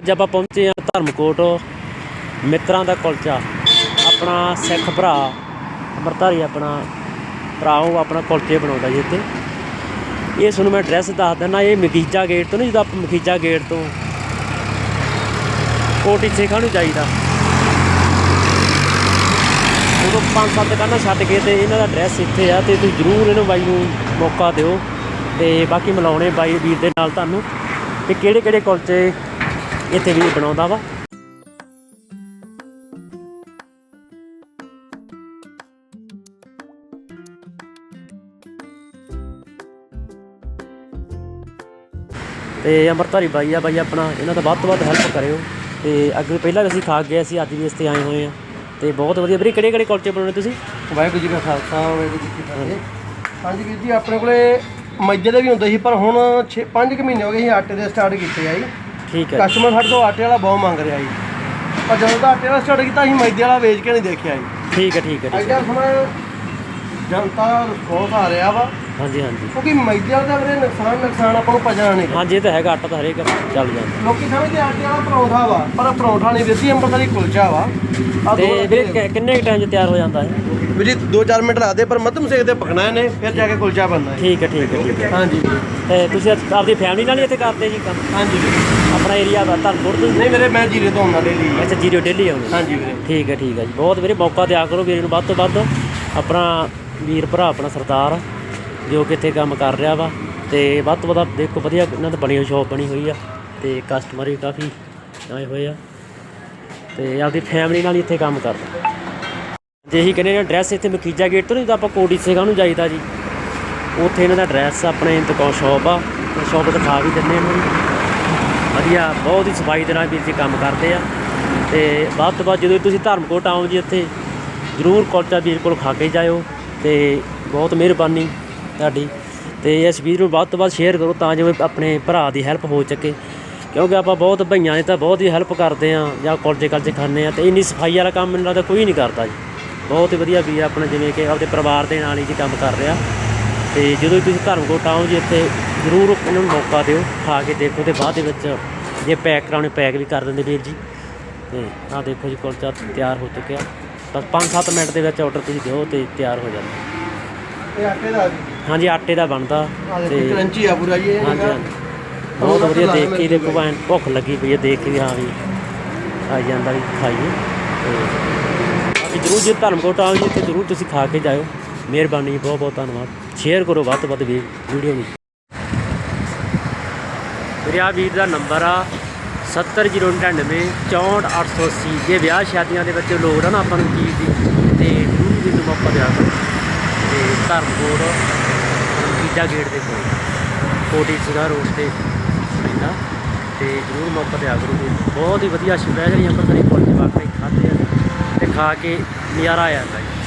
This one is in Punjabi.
ਅੱਜ ਆਪਾਂ ਪਹੁੰਚੇ ਹਾਂ ਧਰਮਕੋਟ ਮਿੱਤਰਾਂ ਦਾ ਕੁਲਚਾ। ਆਪਣਾ ਸਿੱਖ ਭਰਾ ਅਮਰਤਾਰੀ ਆਪਣਾ ਭਰਾ, ਉਹ ਆਪਣਾ ਕੁਲਚੇ ਬਣਾਉਂਦਾ ਜੀ ਇੱਥੇ। ਇਹ ਤੁਹਾਨੂੰ ਮੈਂ ਐਡਰੈਸ ਦੱਸ ਦਿੰਦਾ, ਇਹ ਮਖੀਜਾ ਗੇਟ ਤੋਂ ਨਹੀਂ ਜਦੋਂ ਆਪਾਂ ਮਖੀਜਾ ਗੇਟ ਤੋਂ ਕੋਟੀ ਸੇਖਾਂ ਨੂੰ ਜਾਈਦਾ। ਉਦੋਂ ਪੰਜ ਸੱਤ ਦੁਕਾਨਾਂ ਛੱਡ ਕੇ ਤੇ ਇਹਨਾਂ ਦਾ ਐਡਰੈਸ ਇੱਥੇ ਆ, ਤੇ ਤੁਸੀਂ ਜਰੂਰ ਇਹਨੂੰ ਬਾਈ ਨੂੰ ਮੌਕਾ ਦਿਓ, ਤੇ ਬਾਕੀ ਮਿਲਾਉਣੇ ਬਾਈ ਵੀਰ ਦੇ ਨਾਲ ਤੁਹਾਨੂੰ। ਕਿ ਕਿਹੜੇ ਕਿਹੜੇ ਕੁਲਚੇ ਇੱਥੇ ਵੀ ਬਣਾਉਂਦਾ ਵਾ। ਤੇ ਅੰਮ੍ਰਿਤਧਾਰੀ ਬਾਈ ਆ ਬਾਈ ਆਪਣਾ ਇਹਨਾਂ ਦਾ ਵੱਧ ਤੋਂ ਵੱਧ ਹੈਲਪ ਕਰਿਓ। ਤੇ ਅੱਗੇ ਪਹਿਲਾਂ ਵੀ ਅਸੀਂ ਖਾ ਗਏ ਅਸੀਂ ਅੱਜ ਵੀ ਇਸ ਤੇ ਆਏ ਹੋਏ ਆ। ਤੇ ਬਹੁਤ ਵਧੀਆ ਵੀਰੇ ਕਿਹੜੇ ਕਿਹੜੇ ਕੁਲਚੇ ਬਣਾਉਣੇ ਤੁਸੀਂ? ਵਾਹਿਗੁਰੂ ਜੀ ਕਾ ਖਾਲਸਾ ਵਾਹਿਗੁਰੂ ਜੀ ਕੀ ਫਤਿਹ। ਹਾਂਜੀ। ਵੀਰ ਜੀ ਆਪਣੇ ਕੋਲੇ ਮੈਦੇ ਦੇ ਵੀ ਹੁੰਦੇ ਸੀ ਪਰ ਹੁਣ 6 5 ਕੁ ਮਹੀਨੇ ਹੋ ਗਏ ਸੀ ਆਟੇ ਦੇ ਸਟਾਰਟ ਕੀਤੇ ਆ ਜੀ। ਠੀਕ ਹੈ ਕਸਟਮਰ ਸਾਡੇ ਤੋਂ ਆਟੇ ਵਾਲਾ ਬਹੁਤ ਮੰਗ ਰਿਹਾ ਜੀ। ਪਰ ਜਦੋਂ ਦਾ ਆਟੇ ਵਾਲਾ ਸਟਾਰਟ ਕੀਤਾ ਅਸੀਂ ਮੈਦੇ ਵਾਲਾ ਵੇਚ ਕੇ ਨਹੀਂ ਦੇਖਿਆ ਜੀ। ਠੀਕ ਹੈ ਠੀਕ ਹੈ ਠੀਕ ਹੈ। ਐਡਾ ਸਮਾਂ ਜਨਤਾ ਰਿਸਪੌਂਸ ਆ ਰਿਹਾ ਵਾ। ਹਾਂਜੀ ਹਾਂਜੀ। ਕਿਉਂਕਿ ਵਾਲਾ ਦਾ ਵੀਰੇ ਨੁਕਸਾਨ ਨੁਕਸਾਨ ਆਪਾਂ ਨੂੰ ਪਜਣਾ ਨਹੀਂ। ਹਾਂਜੀ ਇਹ ਤਾਂ ਹੈਗਾ ਆਟਾ ਤਾਂ ਹਰੇਕ ਚੱਲ ਜਾਂਦਾ। ਲੋਕੀ ਸਮਝਦੇ ਆਟੇ ਵਾਲਾ ਪਰੌਂਠਾ ਵਾ ਪਰ ਪਰੌਂਠਾ ਨਹੀਂ ਜੀ ਅੰਮ੍ਰਿਤਸਰੀ ਕੁਲਚਾ ਵਾ। ਤੇ ਦੋ ਵੀਰੇ ਕਿੰਨੇ ਕੁ ਟਾਈਮ 'ਚ ਤਿਆਰ ਹੋ ਜਾਂਦਾ ਹੈ ਵੀਰ ਜੀ 2-4 ਮਿੰਟ ਲੱਗਦੇ ਪਰ ਮੱਧਮ ਸੇਕ ਤੇ ਪਕਣਾ ਇਹਨੇ ਫਿਰ ਜਾ ਕੇ ਕੁਲਚਾ ਬਣਨਾ ਹੈ ਠੀਕ ਹੈ ਠੀਕ ਹੈ ਠੀਕ ਹੈ। ਹਾਂਜੀ। ਤੇ ਤੁਸੀਂ ਆਪਦੀ ਫੈਮਿਲੀ ਨਾਲ ਹੀ ਇੱਥੇ ਕਰਦੇ ਜੀ ਕੰਮ? ਹਾਂਜੀ। ਆਪਣਾ ਏਰੀਆ ਦਾ ਧਰਮਪੁਰ ਤੋਂ ਨਹੀਂ ਵੀਰੇ ਮੈਂ ਜੀਰੇ ਤੋਂ ਆਉਣਾ ਡੇਲੀ ਅੱਛਾ ਜੀਰੋ ਡੇਲੀ ਆਉਂਦੇ। ਹਾਂਜੀ ਵੀਰੇ। ਠੀਕ ਹੈ ਠੀਕ ਹੈ ਜੀ। ਬਹੁਤ ਵੀਰੇ ਮੌਕਾ ਦਿਆ ਕਰੋ ਵੀਰੇ ਨੂੰ ਵੱਧ ਤੋਂ ਵੱਧ। ਆਪਣਾ ਵੀਰ ਭਰਾ ਆਪਣਾ ਸਰਦਾਰ ਜੋ ਕਿ ਇੱਥੇ ਕੰਮ ਕਰ ਰਿਹਾ ਵਾ ਤੇ ਵੱਧ ਤੋਂ ਵੱਧ ਦੇਖੋ ਵਧੀਆ ਇਹਨਾਂ ਦੀ ਬਣੀ ਹੋਈ ਸ਼ਾਪ ਬਣੀ ਹੋਈ ਆ ਤੇ ਕਸਟਮਰ ਵੀ ਕਾਫੀ ਆਏ ਹੋਏ ਆ ਤੇ ਆਪਦੀ ਫੈਮਿਲੀ ਨਾਲ ਹੀ ਇੱਥੇ ਕੰਮ ਕਰਦਾ। ਜੇ ਹੀ ਕਹਿੰਦੇ ਨੇ ਐਡਰੈਸ ਇੱਥੇ ਮਕੀਜਾ ਗੇਟ ਤੋਂ ਨਹੀਂ ਤਾਂ ਆਪਾਂ ਕੋਟੀ ਸੇਗਾ ਨੂੰ ਜਾਈਦਾ ਜੀ। ਉੱਥੇ ਇਹਨਾਂ ਦਾ ਐਡਰੈਸ ਆਪਣੇ ਦੁਕਾਨ ਸ਼ਾਪ ਆ ਸ਼ਾਪ ਦਿਖਾ ਵੀ ਦਿੰਦੇ ਇਹਨਾਂ ਨੂੰ। ਵਧੀਆ, ਬਹੁਤ ਹੀ ਸਫ਼ਾਈ ਦੇ ਨਾਲ ਵੀਰ ਜੀ ਕੰਮ ਕਰਦੇ ਆ। ਤੇ ਵੱਧ ਤੋਂ ਵੱਧ ਜਦੋਂ ਤੁਸੀਂ ਧਰਮਕੋਟ ਆਓ ਜੀ ਇੱਥੇ, ਜ਼ਰੂਰ ਕੁਲਚਾ ਵੀਰ ਕੋਲ ਖਾ ਕੇ ਜਾਇਓ। ਤੇ ਬਹੁਤ ਮਿਹਰਬਾਨੀ ਤੁਹਾਡੀ। ਤੇ ਇਸ ਵੀਡੀਓ ਨੂੰ ਵੱਧ ਤੋਂ ਵੱਧ ਸ਼ੇਅਰ ਕਰੋ ਤਾਂ ਜਿਵੇਂ ਆਪਣੇ ਭਰਾ ਦੀ ਹੈਲਪ ਹੋ ਸਕੇ। ਕਿਉਂਕਿ ਆਪਾਂ ਬਹੁਤ ਭਈਆਂ ਨੇ ਤਾਂ ਬਹੁਤ ਹੀ ਹੈਲਪ ਕਰਦੇ ਆ ਜਾਂ ਕੋਲਜੇ ਕਾਲਜੇ ਖਾਂਦੇ ਆ ਤੇ ਇੰਨੀ ਸਫ਼ਾਈ ਵਾਲਾ ਕੰਮ ਮੈਨੂੰ ਲੱਗਦਾ ਕੋਈ ਨਹੀਂ ਕਰਦਾ ਜੀ। ਬਹੁਤ ਹੀ ਵਧੀਆ ਵੀਰ ਆਪਣਾ ਜਿਵੇਂ ਕਿ ਆਪਦੇ ਪਰਿਵਾਰ ਦੇ ਨਾਲ ਹੀ ਜੀ ਕੰਮ ਕਰ ਰਿਹਾ। ਤੇ ਜਦੋਂ ਵੀ ਤੁਸੀਂ ਧਰਮਕੋਟ ਆਓ ਜੀ ਇੱਥੇ ਜ਼ਰੂਰ ਇਹਨਾਂ ਨੂੰ ਮੌਕਾ ਦਿਓ, ਖਾ ਕੇ ਦੇਖੋ ਤੇ ਬਾਅਦ ਦੇ ਵਿੱਚ ਜੇ ਪੈਕ ਕਰਾਉਣੇ ਪੈਕ ਵੀ ਕਰ ਦਿੰਦੇ ਵੀਰ ਜੀ। ਤੇ ਆਹ ਦੇਖੋ ਜੀ ਕੁਲਚਾ ਤਿਆਰ ਹੋ ਚੁੱਕਿਆ। ਬਸ 5-7 ਮਿੰਟ ਦੇ ਵਿੱਚ ਆਰਡਰ ਤੁਸੀਂ ਦਿਓ ਤੇ ਤਿਆਰ ਹੋ ਜਾਂਦਾ। ਇਹ ਆਟੇ ਦਾ ਹਾਂਜੀ ਆਟੇ ਦਾ ਬਣਦਾ ਆ ਤੇ ਕਰੰਚੀ ਆ ਪੂਰਾ ਜੀ ਇਹ। ਹਾਂਜੀ ਹੈਗਾ। ਹਾਂਜੀ। ਬਹੁਤ ਵਧੀਆ ਦੇਖ ਕੇ ਦੇਖੋ ਭਾਵੇਂ ਭੁੱਖ ਲੱਗੀ ਪਈ ਹੈ ਦੇਖ ਕੇ ਵੀ ਹਾਂ ਵੀ ਆ ਜਾਂਦਾ ਵੀ ਖਾਈਏ। ਤੇ ਬਾਕੀ ਜ਼ਰੂਰ ਜੇ ਧਰਮਕੋਟ ਆਓ ਜੀ ਤੇ ਜ਼ਰੂਰ ਤੁਸੀਂ ਖਾ ਕੇ ਜਾਇਓ। ਮਿਹਰਬਾਨੀ ਬਹੁਤ ਬਹੁਤ ਧੰਨਵਾਦ। ਸ਼ੇਅਰ ਕਰੋ ਵੱਧ ਤੋਂ ਵੱਧ ਵੀ ਵੀਡੀਓ ਨੂੰ। ਮੇਰੇ ਆ ਵੀਰ ਦਾ ਨੰਬਰ ਆ। 70099 64880 ਜੇ ਵਿਆਹ ਸ਼ਾਦੀਆਂ ਦੇ ਵਿੱਚ ਲੋੜ ਆ ਨਾ ਆਪਾਂ ਨੂੰ ਚੀਜ਼ ਦੀ, ਤੇ ਜ਼ਰੂਰ ਵੀ ਨੂੰ ਮੌਕਾ ਦਿਆ ਕਰੋ ਤੇ ਧਰਮਕੋਟ ਤੀਜਾ ਗੇਟ ਦੇ ਕੋਲ, ਕੋਟੀ ਸਿਗਾ ਰੋਡ ਤੇ ਪੈਂਦਾ, ਤੇ ਜ਼ਰੂਰ ਮੌਕਾ ਦਿਆ ਕਰੋ ਜੀ ਬਹੁਤ ਹੀ ਵਧੀਆ ਸਪੈਸ਼ਲ ਅੰਮ੍ਰਿਤਸਰੀ ਕੁਲਚੇ ਵਾਕਈ ਖਾਦੇ ਆ, ਤੇ ਖਾ ਕੇ ਨਜ਼ਾਰਾ ਆ ਜਾਂਦਾ ਜੀ।